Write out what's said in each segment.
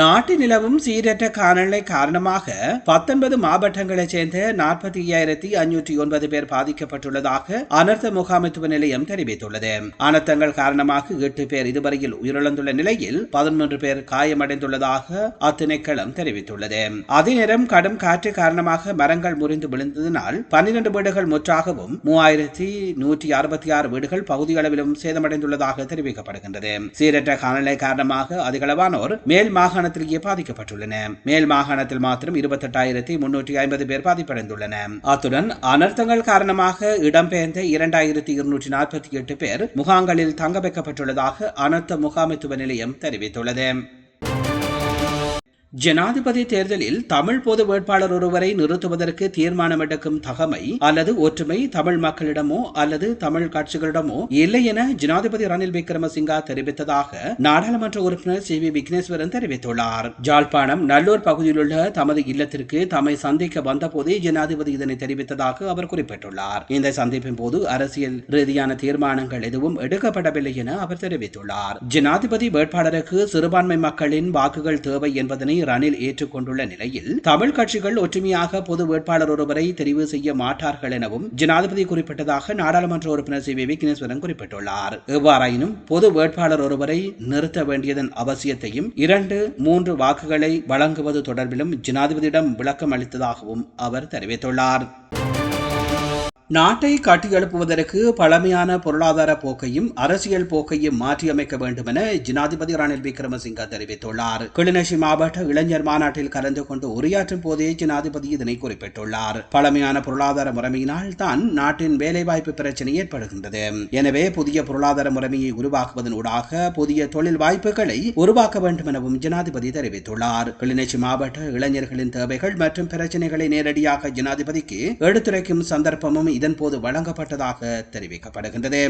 நாட்டில் நிலவும் சீரற்ற காலநிலை காரணமாக பத்தொன்பது மாவட்டங்களைச் சேர்ந்த நாற்பத்தி ஐயாயிரத்தி அஞ்சூற்றி ஒன்பது பேர் பாதிக்கப்பட்டுள்ளதாக அனர்த்த முகாமைத்துவ நிலையம் தெரிவித்துள்ளது. அனர்த்தங்கள் காரணமாக எட்டு பேர் இதுவரையில் உயிரிழந்துள்ள நிலையில் பதிமூன்று பேர் காயமடைந்துள்ளதாக அத்திணைக்களம் தெரிவித்துள்ளது. அதே நேரம் கடும் காற்று காரணமாக மரங்கள் முறிந்து விழுந்ததினால் பன்னிரண்டு வீடுகள் முற்றாகவும் மூவாயிரத்தி நூற்றி அறுபத்தி ஆறு வீடுகள் பகுதி அளவிலும் சேதமடைந்துள்ளதாக தெரிவிக்கப்படுகின்றது. சீரற்ற காலநிலை காரணமாக அதிகளவானோர் மேல் மாகாணத்திலேயே பாதிக்கப்பட்டுள்ளன. மேல் மாகாணத்தில் மாத்திரம் இருபத்தெட்டாயிரத்தி முன்னூற்றி ஐம்பது பேர் பாதிப்படைந்துள்ளன. அத்துடன் அனர்த்தங்கள் காரணமாக இடம்பெயர்ந்த இரண்டாயிரத்தி இருநூற்றி நாற்பத்தி எட்டு பேர் முகாம்களில் தங்க வைக்கப்பட்டுள்ளதாக அனர்த்த முகாமைத்துவ நிலையம் தெரிவித்துள்ளது. ஜனாதிபதி தேர்தலில் தமிழ் பொது வேட்பாளர் ஒருவரை நிறுத்துவதற்கு தீர்மானம் எடுக்கும் தகமை அல்லது ஒற்றுமை தமிழ் மக்களிடமோ அல்லது தமிழ் கட்சிகளிடமோ இல்லை என ஜனாதிபதி ரணில் விக்ரமசிங்கா தெரிவித்ததாக நாடாளுமன்ற உறுப்பினர் சி வி விக்னேஸ்வரன் தெரிவித்துள்ளார். ஜாழ்ப்பாணம் நல்லூர் பகுதியிலுள்ள தமது இல்லத்திற்கு தம்மை சந்திக்க வந்தபோதே ஜனாதிபதி இதனை தெரிவித்ததாக அவர் குறிப்பிட்டுள்ளார். இந்த சந்திப்பின் போது அரசியல் ரீதியான தீர்மானங்கள் எதுவும் எடுக்கப்படவில்லை என அவர் தெரிவித்துள்ளார். ஜனாதிபதி வேட்பாளருக்கு சிறுபான்மை மக்களின் வாக்குகள் தேவை என்பதனை ரணில் ஏற்றுக்கொண்டுள்ள நிலையில் தமிழ் கட்சிகள் ஒற்றுமையாக பொது வேட்பாளர் ஒருவரை தெரிவு செய்ய மாட்டார்கள் எனவும் ஜனாதிபதி குறிப்பிட்டதாக நாடாளுமன்ற உறுப்பினர் சி வி விக்னேஸ்வரன் குறிப்பிட்டுள்ளார். எவ்வாறாயினும் பொது வேட்பாளர் ஒருவரை நிறுத்த வேண்டியதன் அவசியத்தையும் இரண்டு மூன்று வாக்குகளை வழங்குவது தொடர்பிலும் ஜனாதிபதியிடம் விளக்கம் அளித்ததாகவும் அவர் தெரிவித்துள்ளார். நாட்டை கட்டியெழுப்புவதற்கு பழமையான பொருளாதார போக்கையும் அரசியல் போக்கையும் மாற்றியமைக்க வேண்டும் என ஜனாதிபதி ரணில் விக்ரமசிங்க தெரிவித்துள்ளார். கிளிநொச்சி மாவட்ட இளைஞர் மாநாட்டில் கலந்து கொண்டு உரையாற்றும் போதே ஜனாதிபதி இதனை குறிப்பிட்டுள்ளார். பழமையான பொருளாதார முறைமையினால் தான் நாட்டின் வேலைவாய்ப்பு பிரச்சனை ஏற்படுகின்றது. எனவே புதிய பொருளாதார முறைமையை உருவாக்குவதன் ஊடாக புதிய தொழில் வாய்ப்புகளை உருவாக்க வேண்டும் எனவும் ஜனாதிபதி தெரிவித்துள்ளார். கிளிநொச்சி மாவட்ட இளைஞர்களின் தேவைகள் மற்றும் பிரச்சனைகளை நேரடியாக ஜனாதிபதிக்கு எடுத்துரைக்கும் சந்தர்ப்பமும் இதன்போது வழங்கப்பட்டதாக தெரிவிக்கப்படுகின்றது.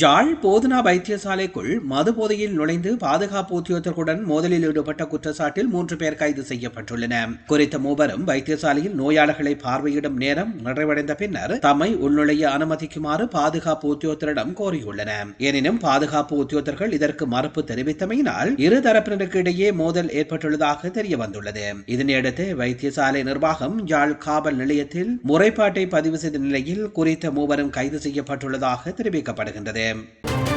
ஜாழ் போதனா வைத்தியசாலைக்குள் மது போதையில் நுழைந்து பாதுகாப்பு உத்தியோகத்தர்களுடன் மோதலில் ஈடுபட்ட குற்றச்சாட்டில் மூன்று பேர் கைது செய்யப்பட்டுள்ளன. குறித்த மூவரும் வைத்தியசாலையில் நோயாளர்களை பார்வையிடும் நேரம் நிறைவடைந்த பின்னர் தம்மை உள்நுழைய அனுமதிக்குமாறு பாதுகாப்பு உத்தியோகத்தரிடம் கோரியுள்ளனர் எனினும் பாதுகாப்பு உத்தியோகத்தர்கள் இதற்கு மறுப்பு தெரிவித்தமையினால் இரு தரப்பினருக்கு இடையே மோதல் ஏற்பட்டுள்ளதாக தெரிய வந்துள்ளது இதனையடுத்து வைத்தியசாலை நிர்வாகம் ஜாழ் காவல் நிலையத்தில் முறைப்பாட்டை பதிவு செய்த நிலையில் குறித்த மூவரும் கைது செய்யப்பட்டுள்ளதாக தெரிவிக்கப்படுகின்றது. ähm,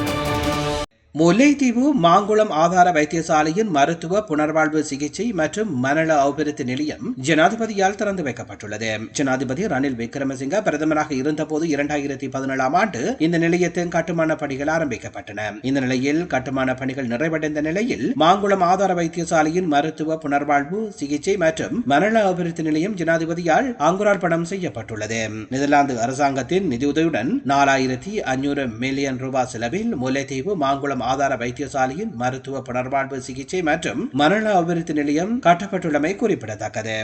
முல்லைத்தீவு மாங்குளம் ஆதார வைத்தியசாலையின் மருத்துவ புனர்வாழ்வு சிகிச்சை மற்றும் மனநல அபிவிருத்தி நிலையம் ஜனாதிபதியால் திறந்து வைக்கப்பட்டுள்ளது. ஜனாதிபதி ரணில் விக்ரமசிங்க பிரதமராக இருந்தபோது இரண்டாயிரத்தி பதினேழாம் ஆண்டு இந்த நிலையத்தின் கட்டுமான பணிகள் ஆரம்பிக்கப்பட்டன. இந்த நிலையில் கட்டுமான பணிகள் நிறைவடைந்த நிலையில் மாங்குளம் ஆதார வைத்தியசாலையின் மருத்துவ புனர்வாழ்வு சிகிச்சை மற்றும் மனநல அபிவிருத்தி நிலையம் ஜனாதிபதியால் அங்குரார்ப்பணம் செய்யப்பட்டுள்ளது. நெதர்லாந்து அரசாங்கத்தின் நிதியுதவியுடன் நாலாயிரத்தி அஞ்சூறு மில்லியன் ரூபாய் செலவில் முல்லைத்தீவு மாங்குளம் ஆதார வைத்தியசாலையின் மருத்துவ புனர்வாழ்வு சிகிச்சை மற்றும் மரண அபிவிருத்தி நிலையம் கட்டப்பட்டுள்ளமை குறிப்பிடத்தக்கது.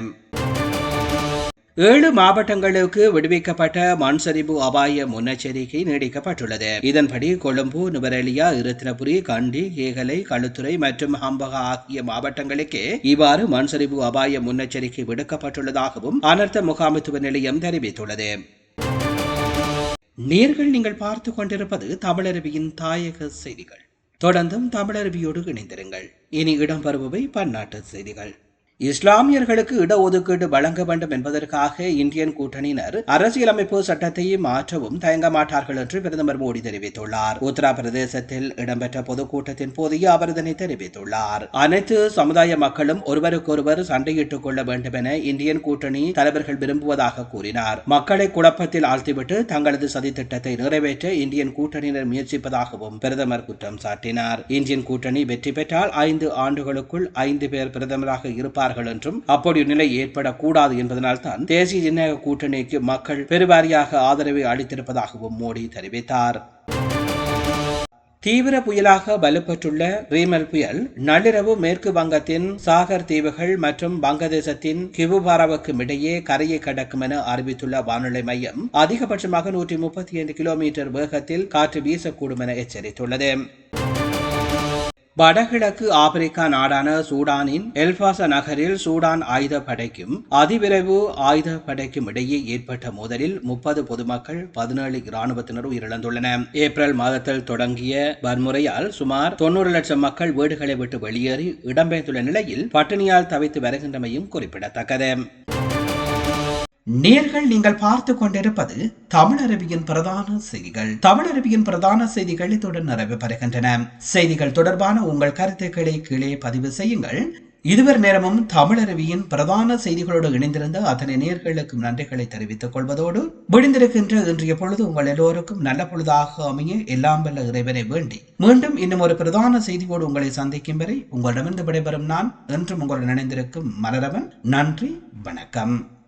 ஏழு மாவட்டங்களுக்கு விடுவிக்கப்பட்ட மண் சரிவு அபாய முன்னெச்சரிக்கை நீடிக்கப்பட்டுள்ளது. இதன்படி கொழும்பு நுவரெலியா இருத்தினபுரி கண்டி ஏகலை களுத்துறை மற்றும் ஹம்பகா ஆகிய மாவட்டங்களுக்கே இவ்வாறு மண் சரிவு அபாய முன்னெச்சரிக்கை விடுக்கப்பட்டுள்ளதாகவும் அனர்த்த முகாமைத்துவ நிலையம் தெரிவித்துள்ளது. நேர்கள் நீங்கள் பார்த்து கொண்டிருப்பது தமிழருவியின் தாயக செய்திகள். தொடர்ந்தும் தமிழருவியோடு இணைந்திருங்கள். இனி இடம்பெறுபவை பன்னாட்டு செய்திகள். இஸ்லாமியர்களுக்கு இடஒதுக்கீடு வழங்க வேண்டும் என்பதற்காக இந்தியன் கூட்டணியினர் அரசியலமைப்பு சட்டத்தை மாற்றவும் தயங்க மாட்டார்கள் என்று பிரதமர் மோடி தெரிவித்துள்ளார். உத்தரப்பிரதேசத்தில் இடம்பெற்ற பொதுக்கூட்டத்தின் போதையே அவர் இதனை தெரிவித்துள்ளார். அனைத்து சமுதாய மக்களும் ஒருவருக்கொருவர் சண்டையிட்டுக் கொள்ள வேண்டும் என இந்தியன் கூட்டணி தலைவர்கள் விரும்புவதாக கூறினார். மக்களை குழப்பத்தில் ஆழ்த்திவிட்டு தங்களது சதித்திட்டத்தை நிறைவேற்ற இந்தியன் கூட்டணியினர் முயற்சிப்பதாகவும் பிரதமர் குற்றம் சாட்டினார். இந்தியன் கூட்டணி வெற்றி பெற்றால் ஐந்து ஆண்டுகளுக்குள் ஐந்து பேர் பிரதமராக இருப்பார் இருப்பார்கள் என்றும் அப்படி நிலை ஏற்படக்கூடாது என்பதனால்தான் தேசிய ஜனநாயக கூட்டணிக்கு மக்கள் பெருவாரியாக ஆதரவை அளித்திருப்பதாகவும் மோடி தெரிவித்தார். தீவிர புயலாக வலுப்பெற்றுள்ள ரீமல் புயல் நள்ளிரவு மேற்கு வங்கத்தின் சாகர் தீவுகள் மற்றும் வங்கதேசத்தின் கிவுபாராவுக்கும் இடையே கரையை கடக்கும் என அறிவித்துள்ள வானிலை மையம் அதிகபட்சமாக நூற்றி முப்பத்தி ஐந்து கிலோமீட்டர் வேகத்தில் காற்று வீசக்கூடும் என எச்சரித்துள்ளது. வடகிழக்கு ஆப்பிரிக்கா நாடான சூடானின் எல்பாசா நகரில் சூடான் ஆயுத படைக்கும் அதிவிரைவு ஆயுத படைக்கும் இடையே ஏற்பட்ட மோதலில் முப்பது பொதுமக்கள் பதினேழு இராணுவத்தினர் உயிரிழந்துள்ளனர் ஏப்ரல் மாதத்தில் தொடங்கிய வன்முறையால் சுமார் தொன்னூறு லட்சம் மக்கள் வீடுகளை விட்டு வெளியேறி இடம்பெயர்ந்துள்ள நிலையில் பட்டினியால் தவித்து வருகின்றமையும் குறிப்பிடத்தக்கது. நேர்கள் நீங்கள் பார்த்து கொண்டிருப்பது தமிழருவியின் பிரதான செய்திகள். தமிழருவியின் பிரதான செய்திகள் இத்துடன் நிறைவு பெறுகின்றன. செய்திகள் தொடர்பான உங்கள் கருத்துக்களை கீழே பதிவு செய்யுங்கள். இதுவரை நேரமும் தமிழருவியின் பிரதான செய்திகளோடு இணைந்திருந்த அத்தனை நேர்களுக்கும் நன்றிகளை தெரிவித்துக் கொள்வதோடு விடுந்திருக்கின்ற இன்றைய பொழுது உங்கள் எல்லோருக்கும் நல்ல பொழுதாக அமைய எல்லாம் வல்ல இறைவனை வேண்டி. மீண்டும் இன்னும் ஒரு பிரதான செய்தியோடு உங்களை சந்திக்கும் வரை உங்களிடமிருந்து விடைபெறும் நான் என்றும் உங்களுடன் இணைந்திருக்கும் மலரவன். நன்றி வணக்கம்.